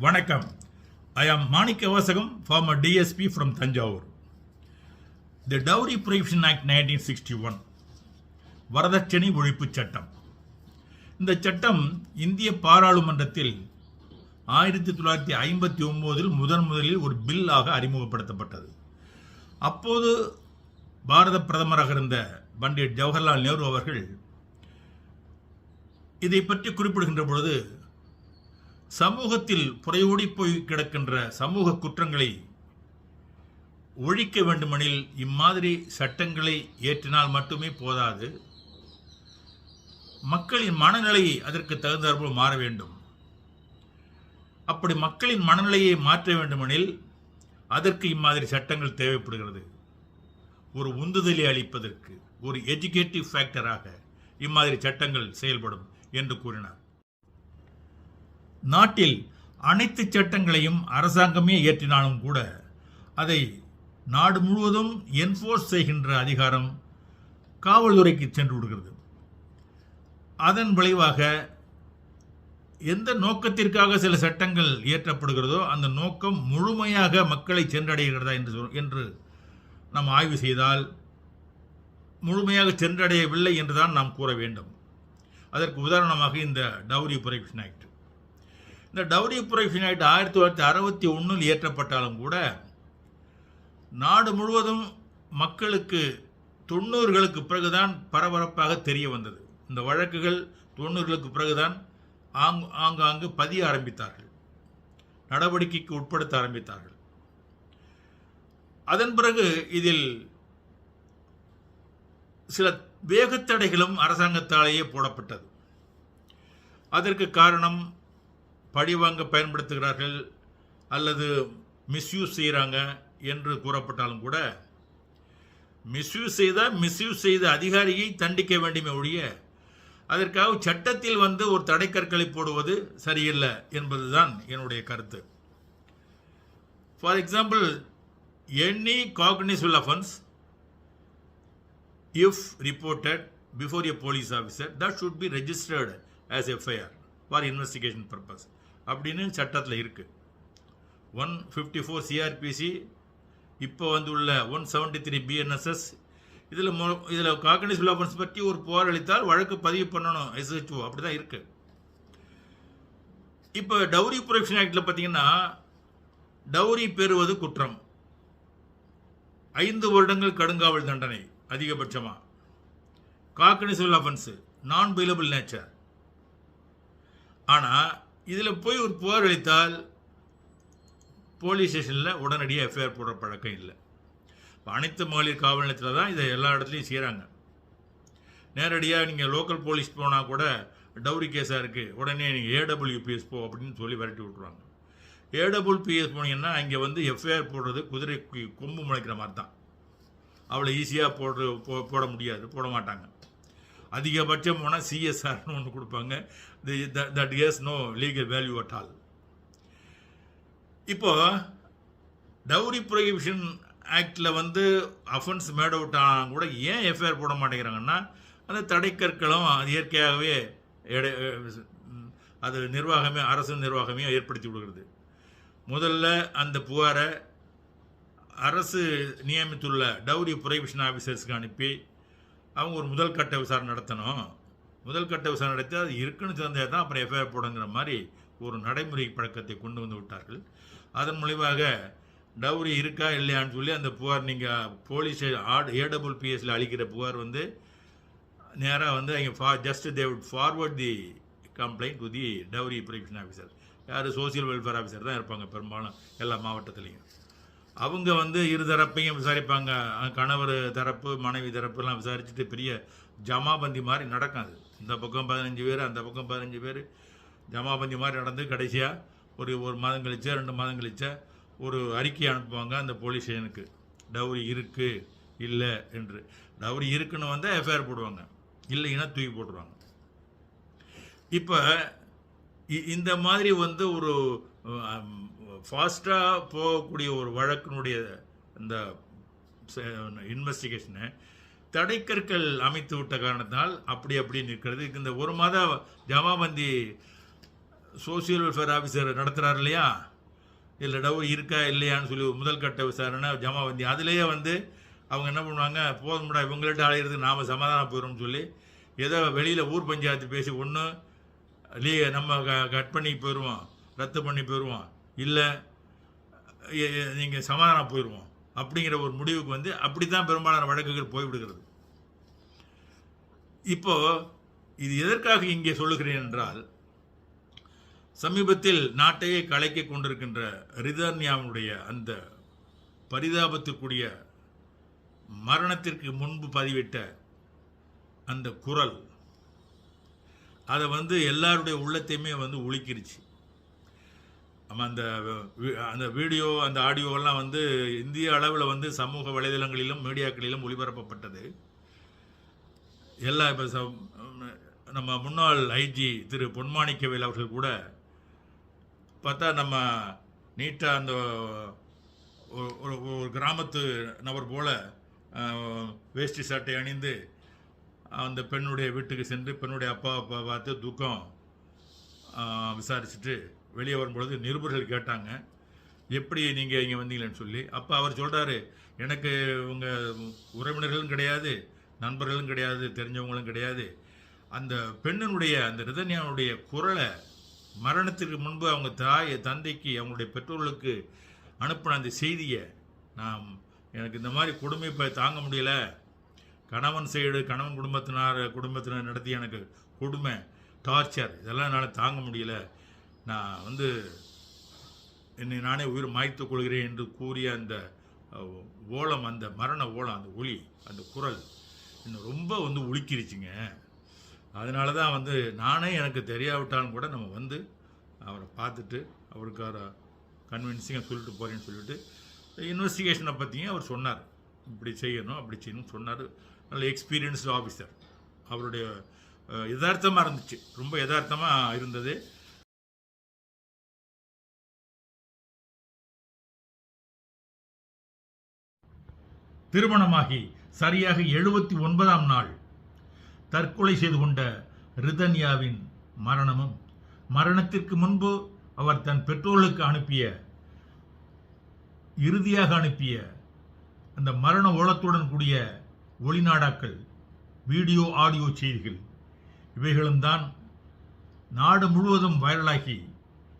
வணக்கம். I am Manikka Vasagam former DSP from Thanjavur. The dowry prohibition act nineteen sixty one வரதட்சணை ஒழிப்பு சட்டம். இந்த சட்டம் இந்திய பாராளுமன்றத்தில் ஆயிரத்தி தொள்ளாயிரத்தி ஐம்பத்தி ஒம்போதில் முதன் முதலில் ஒரு பில்லாக அறிமுகப்படுத்தப்பட்டது. அப்போது பாரத பிரதமராக இருந்த பண்டிட் ஜவஹர்லால் நேரு அவர்கள் இதை பற்றி குறிப்பிடுகின்ற பொழுது சமூகத்தில் புறையோடி போய் கிடக்கின்ற சமூக குற்றங்களை ஒழிக்க வேண்டுமெனில் இம்மாதிரி சட்டங்களை ஏற்றினால் மட்டுமே போதாது. மக்களின் மனநிலையை அதற்கு தகுந்தாற்போல் மாற வேண்டும். அப்படி மக்களின் மனநிலையை மாற்ற வேண்டுமெனில் அதற்கு இம்மாதிரி சட்டங்கள் தேவைப்படுகிறது. ஒரு உந்துதலை அளிப்பதற்கு ஒரு எஜுகேட்டிவ் ஃபேக்டராக இம்மாதிரி சட்டங்கள் செயல்படும் என்று கூறினார். நாட்டில் அனைத்து சட்டங்களையும் அரசாங்கமே இயற்றினாலும் கூட அதை நாடு முழுவதும் என்ஃபோர்ஸ் செய்கின்ற அதிகாரம் காவல்துறைக்கு சென்று விடுகிறது. அதன் விளைவாக எந்த நோக்கத்திற்காக சில சட்டங்கள் இயற்றப்படுகிறதோ அந்த நோக்கம் முழுமையாக மக்களை சென்றடைகிறதா என்று சொல்- என்று நாம் ஆய்வு செய்தால் முழுமையாக சென்றடையவில்லை என்றுதான் நாம் கூற வேண்டும். அதற்கு உதாரணமாக இந்த டவுரி ப்ரொஹிபிஷன் ஆக்ட் இந்த டவுரி ப்ரொஹிபிஷன் ஆயிரத்தி தொள்ளாயிரத்தி அறுபத்தி ஒன்றில் இயற்றப்பட்டாலும் கூட நாடு முழுவதும் மக்களுக்கு தொண்ணூறுகளுக்கு பிறகுதான் பரபரப்பாக தெரிய வந்தது. இந்த வழக்குகள் தொண்ணூறுகளுக்கு பிறகுதான் ஆங் ஆங்காங்கு பதிய ஆரம்பித்தார்கள். நடவடிக்கைக்கு உட்படுத்த ஆரம்பித்தார்கள். அதன் பிறகு இதில் சில வேகத்தடைகளும் அரசாங்கத்தாலேயே போடப்பட்டது. அதற்கு காரணம் பழிவாங்க பயன்படுத்துகிறார்கள் அல்லது மிஸ்யூஸ் செய்கிறாங்க என்று கூறப்பட்டாலும் கூட மிஸ்யூஸ் செய்தால் மிஸ்யூஸ் செய்த அதிகாரியை தண்டிக்க வேண்டுமே ஒழிய அதற்காக சட்டத்தில் வந்து ஒரு தடைக்கற்களை போடுவது சரியில்லை என்பதுதான் என்னுடைய கருத்து. For example any cognizable offence if reported before a police officer that should be registered as FIR for investigation purpose அப்படின்னு சட்டத்தில் இருக்குது ஒன் ஃபிஃப்டி ஃபோர் சிஆர்பிசி இப்போ வந்து உள்ள ஒன் செவன்ட்டி த்ரீ பிஎன்எஸ்எஸ் இதில் மொ இதில் காக்கனிஸ் விலாபன்ஸ் பற்றி ஒரு புகார் அளித்தால் வழக்கு பதிவு பண்ணணும் எஸ்ஹெச்ஓ அப்படி தான் இருக்குது இப்போ டவுரி ப்ரொடக்ஷன் ஆக்டில் பார்த்தீங்கன்னா டவுரி பெறுவது குற்றம். ஐந்து வருடங்கள் கடுங்காவல் தண்டனை அதிகபட்சமாக cognisable offence non bailable nature ஆனால் இதில் போய் ஒரு புகார் அளித்தால் போலீஸ் ஸ்டேஷனில் உடனடியாக எஃப்ஐஆர் போடுற பழக்கம் இல்லை. இப்போ அனைத்து மகளிர் காவல் நிலையத்தில் தான் இதை எல்லா இடத்துலையும் செய்கிறாங்க நேரடியாக நீங்கள் லோக்கல் போலீஸ் போனால் கூட டவுரி கேஸாக இருக்குது உடனே நீங்கள் ஏடபிள்யூபிஎஸ் போ அப்படின்னு சொல்லி விரட்டி விட்ருவாங்க ஏடபிள்யூபிஎஸ் போனீங்கன்னா அங்கே வந்து எஃப்ஐஆர் போடுறது குதிரை கொம்பு முளைக்கிற மாதிரி தான். அவ்வளோ ஈஸியாக போடுற போ போட முடியாது போட மாட்டாங்க. அதிகபட்சம் போனால் சிஎஸ்ஆர்னு ஒன்று கொடுப்பாங்க. That years no legal value at all இப்போ டவுரி ப்ரொஹிபிஷன் ஆக்டில் வந்து அஃபென்ஸ் மேட் அவுட் ஆனால் கூட ஏன் எஃப்ஐஆர் போட மாட்டேங்கிறாங்கன்னா அந்த தடைக்கற்களும் அது இயற்கையாகவே எடை- அது நிர்வாகமே அரசு நிர்வாகமே ஏற்படுத்தி விடுகிறது. முதல்ல அந்த புகாரை அரசு நியமித்துள்ள டவுரி ப்ரொஹிபிஷன் ஆஃபீஸர்ஸ்க்கு அனுப்பி அவங்க ஒரு முதல் கட்ட விசாரணை நடத்தணும். முதல் கட்ட விசாரணை நடத்தி அது இருக்குன்னு தெரிஞ்சா தான் அப்புறம் எஃப்ஐஆர் போடுங்கிற மாதிரி ஒரு நடைமுறை பழக்கத்தை கொண்டு வந்து விட்டார்கள். அதன் மூலிமாக டவுரி இருக்கா இல்லையான்னு சொல்லி அந்த புகார் நீங்கள் போலீஸ் ஆட் ஏடபுள் பிஎஸ்சில் அளிக்கிற புகார் வந்து நேராக வந்து அவங்க ஃபா just they would forward the complaint to the dowry provision officer யார் சோசியல் வெல்ஃபேர் ஆஃபீஸர் தான் இருப்பாங்க பெரும்பாலும் எல்லா மாவட்டத்துலேயும். அவங்க வந்து இரு தரப்பையும் விசாரிப்பாங்க. கணவர் தரப்பு மனைவி தரப்புலாம் விசாரிச்சுட்டு பெரிய ஜமாபந்தி மாதிரி நடக்காது. இந்த பக்கம் பதினஞ்சு பேர் அந்த பக்கம் பதினஞ்சு பேர். ஜமாபந்தி மாதிரி நடந்து கடைசியாக ஒரு ஒரு மாதம் கழிச்சா ரெண்டு மாதம் கழிச்சா ஒரு அறிக்கை அனுப்புவாங்க அந்த போலீஸ் ஸ்டேஷனுக்கு. டவுரி இருக்குது இல்லை என்று. டவுரி இருக்குன்னு வந்தால் எஃப்ஐஆர் போடுவாங்க. இல்லைன்னா தூக்கி போட்டுருவாங்க. இப்போ இ- இந்த மாதிரி வந்து ஒரு ஃபாஸ்ட்டாக போகக்கூடிய ஒரு வழக்கினுடைய அந்த இன்வெஸ்டிகேஷனை தடைக்கற்கள் அமைத்து விட்ட காரணத்தினால் அப்படி அப்படி நிற்கிறது. இந்த ஒரு மாத ஜமாபந்தி சோசியல் வெல்ஃபேர் ஆஃபீஸர் நடத்துகிறார் இல்லையா? இதில் டவுரி இருக்கா இல்லையான்னு சொல்லி ஒரு முதல் கட்ட விசாரணை ஜமாபந்தி அதுலேயே வந்து அவங்க என்ன பண்ணுவாங்க போதும்டா இவங்கள்ட்ட அலையிறதுக்கு நாம் சமாதானம் போயிடும்னு சொல்லி ஏதோ வெளியில் ஊர் பஞ்சாயத்து பேசி ஒன்று லீ நம்ம க கட் பண்ணி போயிடுவோம் ரத்து பண்ணி போயிடுவோம் இல்லை நீங்கள் சமாதானம் போயிடுவோம் அப்படிங்கிற ஒரு முடிவுக்கு வந்து அப்படி தான் பெரும்பாலான வழக்குகள் போய்விடுகிறது. இப்போ இது எதற்காக இங்கே சொல்லுகிறேன் என்றால் சமீபத்தில் நாட்டையே கலைக்க கொண்டிருக்கின்ற ரிதர்னியாவுடைய அந்த பரிதாபத்திற்குரிய மரணத்திற்கு முன்பு பதிவிட்ட அந்த குரல் அதை வந்து எல்லாருடைய உள்ளத்தையுமே வந்து ஒழிக்கிருச்சு நம்ம அந்த அந்த வீடியோ அந்த ஆடியோவெல்லாம் வந்து இந்திய அளவில் வந்து சமூக வலைதளங்களிலும் மீடியாக்களிலும் ஒளிபரப்பப்பட்டது. எல்லா இப்போ நம்ம முன்னாள் ஐஜி திரு பொன்மாணிக்கவேல் அவர்கள் கூட பார்த்தா நம்ம நீட்டாக அந்த ஒரு- ஒரு ஒரு கிராமத்து நபர் போல் வேஷ்டி சட்டை அணிந்து அந்த பெண்ணுடைய வீட்டுக்கு சென்று பெண்ணுடைய அப்பா அப்பா பார்த்து துக்கம் விசாரிச்சுட்டு வெளியே வரும்பொழுது நிருபர்கள் கேட்டாங்க எப்படி நீங்கள் இங்கே வந்தீங்களேன்னு சொல்லி? அப்போ அவர் சொல்கிறாரு எனக்கு உங்கள் உறவினர்களும் கிடையாது நண்பர்களும் கிடையாது தெரிஞ்சவங்களும் கிடையாது. அந்த பெண்ணினுடைய அந்த ரிதன்யாவுடைய குரலை மரணத்திற்கு முன்பு அவங்க தாய் தந்தைக்கு அவங்களுடைய பெற்றோர்களுக்கு அனுப்பின அந்த செய்தியை நான் எனக்கு இந்த மாதிரி கொடுமை இப்போ தாங்க முடியல. கணவன் சைடு கணவன் குடும்பத்தினார் குடும்பத்தினர் நடத்திய எனக்கு கொடுமை டார்ச்சர் இதெல்லாம் என்னால் தாங்க முடியல. நான் வந்து என்னை நானே உயிர் மாய்த்துக் கொள்கிறேன் என்று கூறிய அந்த ஓலம் அந்த மரண ஓலம் அந்த ஒளி அந்த குரல் என்னை ரொம்ப வந்து உலுக்கிருச்சுங்க. அதனால தான் வந்து நானே எனக்கு தெரியாவிட்டாலும் கூட நம்ம வந்து அவரை பார்த்துட்டு அவருக்கு அவரை கன்வின்சிங்காக சொல்லிட்டு போகிறேன்னு சொல்லிட்டு இன்வெஸ்டிகேஷனை பற்றியும் அவர் சொன்னார். இப்படி செய்யணும் அப்படி செய்யணும் சொன்னார். நல்ல எக்ஸ்பீரியன்ஸ்டு ஆஃபீஸர் அவருடைய யதார்த்தமாக இருந்துச்சு. ரொம்ப யதார்த்தமாக இருந்தது. திருமணமாகி சரியாக எழுபத்தி ஒன்பதாம் நாள் தற்கொலை செய்து கொண்ட ரிதன்யாவின் மரணமும் மரணத்திற்கு முன்பு அவர் தன் பெற்றோர்களுக்கு அனுப்பிய இறுதியாக அனுப்பிய அந்த மரண ஓலத்துடன் கூடிய ஒளிநாடாக்கள் வீடியோ ஆடியோ செய்திகள் இவைகளும் தான் நாடு முழுவதும் வைரலாகி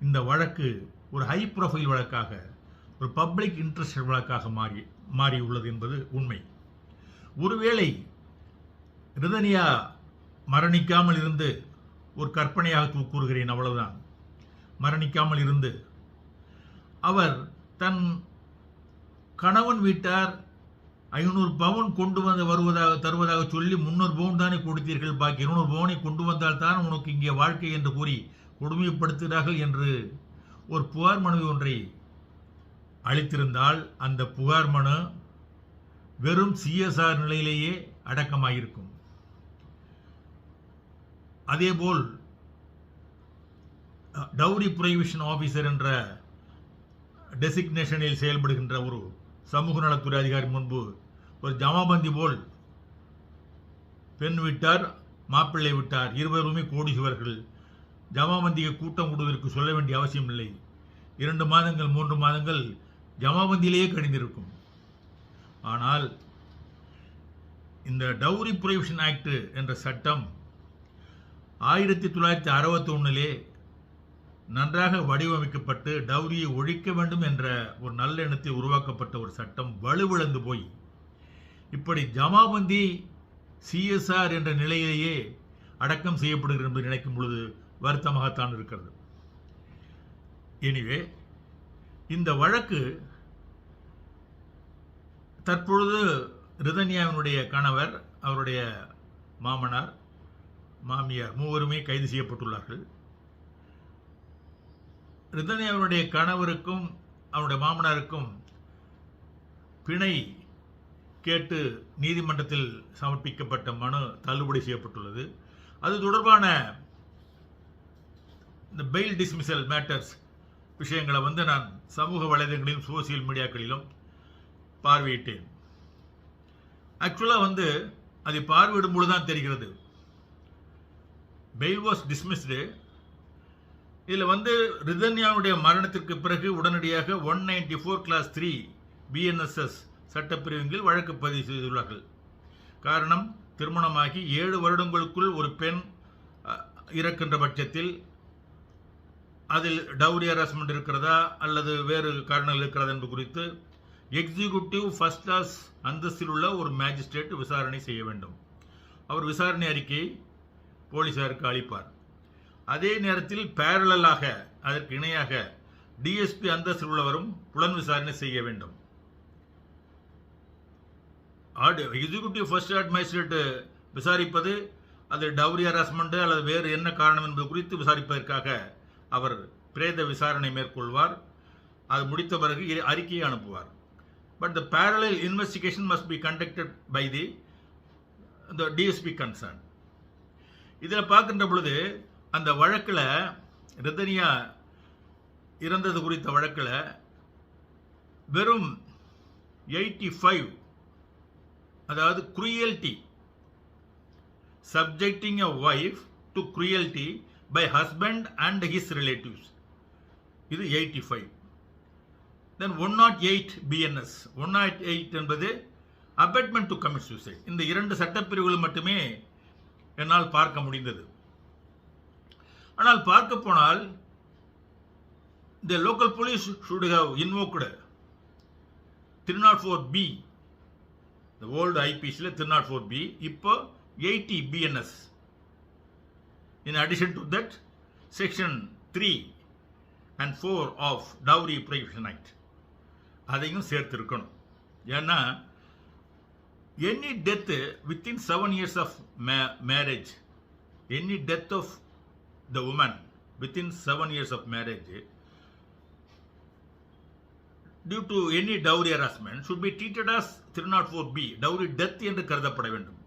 இந்த வழக்கு ஒரு ஹை ப்ரொஃபைல் வழக்காக ஒரு பப்ளிக் இன்ட்ரெஸ்ட் வழக்காக மாறி மாறியுள்ளது என்பது உண்மை. ஒருவேளை ரிதனியா மரணிக்காமல் இருந்து ஒரு கற்பனையாக கூறுகிறேன் அவ்வளவுதான். மரணிக்காமல் இருந்து அவர் தன் கணவன் வீட்டார் ஐநூறு பவுன் கொண்டு வந்து வருவதாக தருவதாக சொல்லி முன்னூறு பவுன் தானே கொடுத்தீர்கள் பாக்கி இருநூறு பவுனை கொண்டு வந்தால் தான் உனக்கு இங்கே வாழ்க்கை என்று கூறி கொடுமைப்படுத்துகிறார்கள் என்று ஒரு புகார் மனு ஒன்றை அளித்திருந்தால் அந்த புகார் மனு வெறும் சிஎஸ்ஆர் நிலையிலேயே அடக்கமாயிருக்கும். அதேபோல் டவுரி ப்ரொஹிபிஷன் ஆஃபீஸர் என்ற டெசிக்னேஷனில் செயல்படுகின்ற ஒரு சமூக நலத்துறை அதிகாரி முன்பு ஒரு ஜமாபந்தி போல் பெண் விட்டார் மாப்பிள்ளை விட்டார் இருவருமே கோடீஸ்வரர்கள் ஜமாபந்தியை கூட்டம் கூடுவதற்கு சொல்ல வேண்டிய அவசியம் இல்லை இரண்டு மாதங்கள் மூன்று மாதங்கள் ஜமாபந்தியிலேயே கணிந்திருக்கும். ஆனால் இந்த டவுரி புரொவிஷன் ஆக்ட் என்ற சட்டம் ஆயிரத்தி தொள்ளாயிரத்தி அறுபத்தி ஒன்றிலே நன்றாக வடிவமைக்கப்பட்டு டவுரியை ஒழிக்க வேண்டும் என்ற ஒரு நல்லெண்ணத்தில் உருவாக்கப்பட்ட ஒரு சட்டம் வலுவிழந்து போய் இப்படி ஜமாபந்தி சிஎஸ்ஆர் என்ற நிலையிலேயே அடக்கம் செய்யப்படுகிறது என்று நினைக்கும் பொழுது வருத்தமாகத்தான் இருக்கிறது. எனிவே இந்த வழக்கு தற்பொழுது ரிதன்யாவினுடைய கணவர் அவருடைய மாமனார் மாமியார் மூவருமே கைது செய்யப்பட்டுள்ளார்கள். ரிதன்யாவினுடைய கணவருக்கும் அவருடைய மாமனாருக்கும் பிணை கேட்டு நீதிமன்றத்தில் சமர்ப்பிக்கப்பட்ட மனு தள்ளுபடி செய்யப்பட்டுள்ளது. அது தொடர்பான இந்த பெயில் டிஸ்மிசல் மேட்டர்ஸ் விஷயங்களை வந்து நான் சமூக வலைதளங்களிலும் சோசியல் மீடியாக்களிலும் பார்வையிட்டேன் ஆக்சுவலாக வந்து அதை பார்வையிடும் பொழுது தான் தெரிகிறது. பெயில் வாஸ் டிஸ்மிஸ்டு இதில் வந்து ரிதன்யாவுடைய மரணத்திற்கு பிறகு உடனடியாக one ninety four clause three BNSS சட்டப்பிரிவின் வழக்கு பதிவு செய்துள்ளார்கள். காரணம் திருமணமாகி ஏழு வருடங்களுக்குள் ஒரு பெண் இறக்கின்ற பட்சத்தில் அதில் டவுரி ஹராஸ்மெண்ட் இருக்கிறதா அல்லது வேறு காரணங்கள் இருக்கிறதா என்பது குறித்து எக்ஸிக்யூட்டிவ் ஃபர்ஸ்ட் கிளாஸ் அந்தஸ்தில் உள்ள ஒரு மேஜிஸ்ட்ரேட் விசாரணை செய்ய வேண்டும். அவர் விசாரணை அறிக்கையை போலீசாருக்கு அளிப்பார். அதே நேரத்தில் பேரலாக அதற்கு இணையாக டிஎஸ்பி அந்தஸ்தில் உள்ளவரும் புலன் விசாரணை செய்ய வேண்டும். ஆடு எக்ஸிக்யூட்டிவ் ஃபர்ஸ்ட் ஆர்ட் மேஜிஸ்ட்ரேட் விசாரிப்பது அது டவுரி ஹராஸ்மெண்ட் அல்லது வேறு என்ன காரணம் என்பது குறித்து விசாரிப்பதற்காக அவர் பிரேத விசாரணை மேற்கொள்வார். அது முடித்த பிறகு இ- அறிக்கையை அனுப்புவார். But the parallel investigation must be conducted by the the DSP concern இதில் பார்க்கின்ற பொழுது அந்த வழக்கில் ரிதனியா இறந்தது குறித்த வழக்கில் வெறும் எயிட்டி ஃபைவ் அதாவது cruelty subjecting a wife to cruelty by husband and his relatives இது eighty five then one not eight BNS one not eight என்பது அபெட்மெண்ட் டு கமிட் சூசைட் இந்த இரண்டு சட்டப்பிரிவுகளும் மட்டுமே என்னால் பார்க்க முடிந்தது. ஆனால் பார்க்க போனால் the local police should have invoked three not four B இந்த ஓல்டு ஐபிசியில் த்ரீ நாட் ஃபோர் பி இப்போ eighty BNS in addition to that section three and four of dowry prohibition act அதையும் சேர்த்திருக்கணும். ஏன்னா any death within seven years of marriage any death of the woman within seven years of marriage due to any dowry harassment should be treated as three not four B dowry death என்று கருதப்பட வேண்டும்.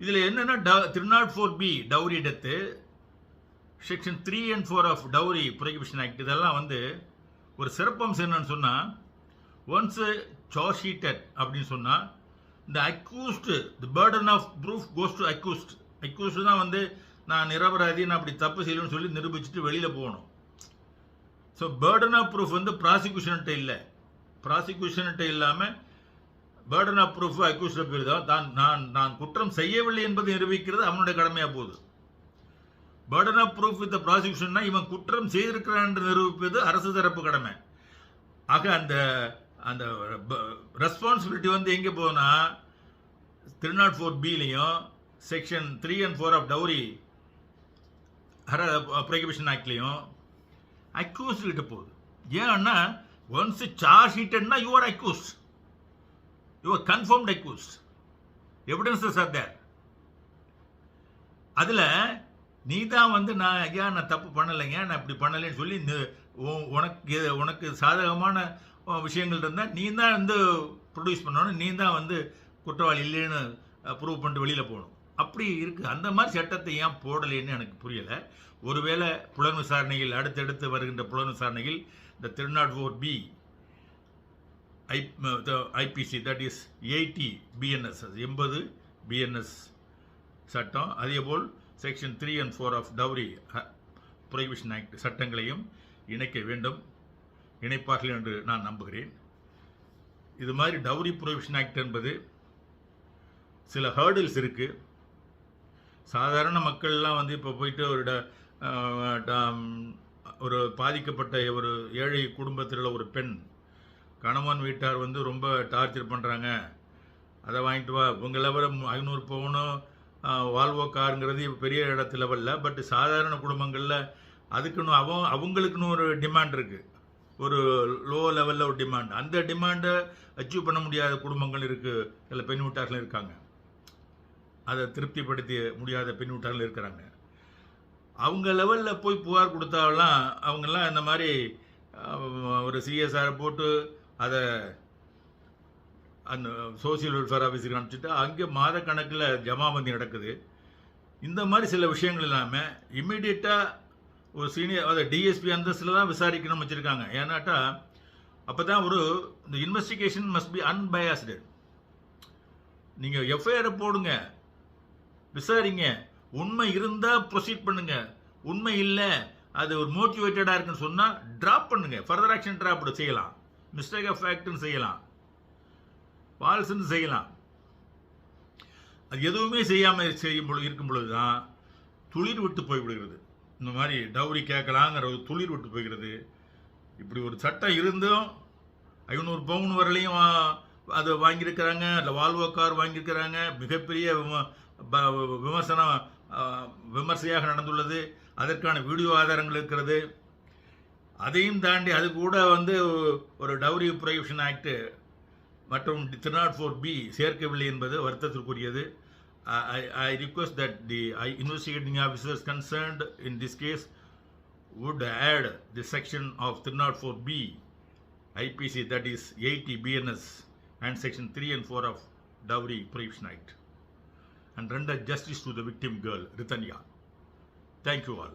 இதில் என்னென்னா three not four B dowry death section three and four of dowry prohibition act இதெல்லாம் வந்து ஒரு சிறப்பம்சம் என்னன்னு சொன்னால் ஒன்ஸ் சார்ஜ் ஷீட்டட் அப்படின்னு சொன்னால் இந்த accused the burden of proof goes to accused accused தான் வந்து நான் நிரபராதி நான் அப்படி தப்பு செய்யலன்னு சொல்லி நிரூபிச்சுட்டு வெளியில் போகணும். ஸோ பேர்டன் ஆஃப் ப்ரூஃப் வந்து ப்ராசிக்யூஷன்கிட்ட இல்லை. ப்ராசிக்யூஷன்கிட்ட இல்லாமல் பேர்டன் ஆஃப் ப்ரூஃப் அக்யூஸ்ட பேர் தான். தான் நான் நான் குற்றம் செய்யவில்லை என்பதை நிரூபிக்கிறது அவனுடைய கடமையாக போகுது. பேர்டன் ஆஃப் ப்ரூஃப் வித் ப்ராசிக்யூஷன்னா இவன் குற்றம் செய்திருக்கிறான் என்று நிரூபிப்பது அரசு தரப்பு கடமை. ஆக அந்த அந்த ரெஸ்பான்சிபிலிட்டி வந்து எங்கே போகுதுன்னா three not four பிலையும் section three and four of dowry Hara prohibition ஆக்ட்லேயும் அக்யூஸ் கிட்ட போகுது. ஏன்னா once charge ஹீட்டட்னா you are accused you are confirmed accused evidences are there அதில் நீ தான் வந்து நான் ஐயா நான் தப்பு பண்ணலைங்க நான் இப்படி பண்ணலைன்னு சொல்லி உனக்கு உனக்கு சாதகமான விஷயங்கள் இருந்தால் நீ தான் வந்து ப்ரொடியூஸ் பண்ணணும் நீ தான் வந்து குற்றவாளி இல்லைன்னு ப்ரூவ் பண்ணிட்டு வெளியில் போகணும். அப்படி இருக்குது அந்த மாதிரி சட்டத்தை ஏன் போடலைன்னு எனக்கு புரியலை. ஒருவேளை புலன் விசாரணையில் அடுத்தடுத்து வருகின்ற புலன் விசாரணையில் இந்த three not four B I IPC that is eighty BNS எண்பது பிஎன்எஸ் சட்டம். அதேபோல் section three and four of dowry prohibition act சட்டங்களையும் இணைக்க வேண்டும். இணைப்பார்கள் என்று நான் நம்புகிறேன். இது மாதிரி டவுரி ப்ரொவிஷன் ஆக்ட் என்பது சில ஹேர்டில்ஸ் இருக்குது சாதாரண மக்கள்லாம் வந்து இப்போ போயிட்டு ஒரு ட- ஒரு பாதிக்கப்பட்ட ஒரு ஏழை குடும்பத்தில் உள்ள ஒரு பெண் கணவன் வீட்டார் வந்து ரொம்ப டார்ச்சர் பண்ணுறாங்க அதை வாங்கிட்டு வா உங்க லெவலில் ஐநூறு பவுனும் வால்வோ காருங்கிறது பெரிய இடத்து லெவலில் பட் சாதாரண குடும்பங்களில் அதுக்குன்னு அவன் அவங்களுக்குன்னு ஒரு டிமாண்ட் இருக்குது ஒரு லோ லெவலில் ஒரு டிமாண்ட் அந்த டிமாண்டை அச்சீவ் பண்ண முடியாத குடும்பங்கள் இருக்குது சில பெண் வீட்டார்கள் இருக்காங்க. அதை திருப்திப்படுத்தி முடியாத பெண் வீட்டார்கள் இருக்கிறாங்க. அவங்க லெவலில் போய் புகார் கொடுத்தாலாம் அவங்கெல்லாம் இந்த மாதிரி ஒரு சிஎஸ்ஆரை போட்டு அதை அந்த சோசியல் வெல்ஃபேர் ஆஃபீஸருக்கு அனுப்பிச்சிட்டு அங்கே மாத கணக்கில் ஜமாபந்தி நடக்குது. இந்த மாதிரி சில விஷயங்கள் இல்லாமல் இம்மிடியட்டாக ஒரு சீனியர் அதை டிஎஸ்பி அந்தஸ்தில் தான் விசாரிக்கணும் வச்சுருக்காங்க. ஏன்னாட்டா அப்போ தான் ஒரு இந்த இன்வெஸ்டிகேஷன் மஸ்ட் பி அன்பயாஸ்டு நீங்கள் எஃப்ஐஆரை போடுங்க. விசாரிங்க. உண்மை இருந்தால் ப்ரொசீட் பண்ணுங்க. உண்மை இல்லை அது ஒரு மோட்டிவேட்டடாக இருக்குன்னு சொன்னால் ட்ராப் பண்ணுங்க. ஃபர்தர் ஆக்ஷன் ட்ராப் செய்யலாம். மிஸ்டேக் ஆஃப் ஃபேக்ட்னு செய்யலாம். ஃபால்ஸ்ன்னு செய்யலாம். அது எதுவுமே செய்யாமல் செய்யும் பொழுது இருக்கும் பொழுது தான் துளிர் விட்டு போய்விடுகிறது. இந்த மாதிரி டவுரி கேட்கலாங்கிற ஒரு துளிர் விட்டு போய்கிறது. இப்படி ஒரு சட்டம் இருந்தும் ஐநூறு பவுன் வரலையும் அது வாங்கியிருக்கிறாங்க இல்லை வால்வோ கார் வாங்கியிருக்கிறாங்க. மிகப்பெரிய விம- ப- விமர்சனம் விமர்சையாக நடந்துள்ளது. அதற்கான வீடியோ ஆதாரங்கள் இருக்கிறது. அதையும் தாண்டி அது கூட வந்து ஒரு டவுரி ப்ரொயூஷன் ஆக்ட் மற்றும் த்ரீ நாட் ஃபோர் பி சேர்க்கவில்லை என்பது வருத்தத்திற்குரியது. I, I request that the investigating officers concerned in this case would add the section of 304B IPC that is 80 BNS and section 3 and 4 of Dowry Prohibition Act and render justice to the victim girl Ritanya. Thank you all.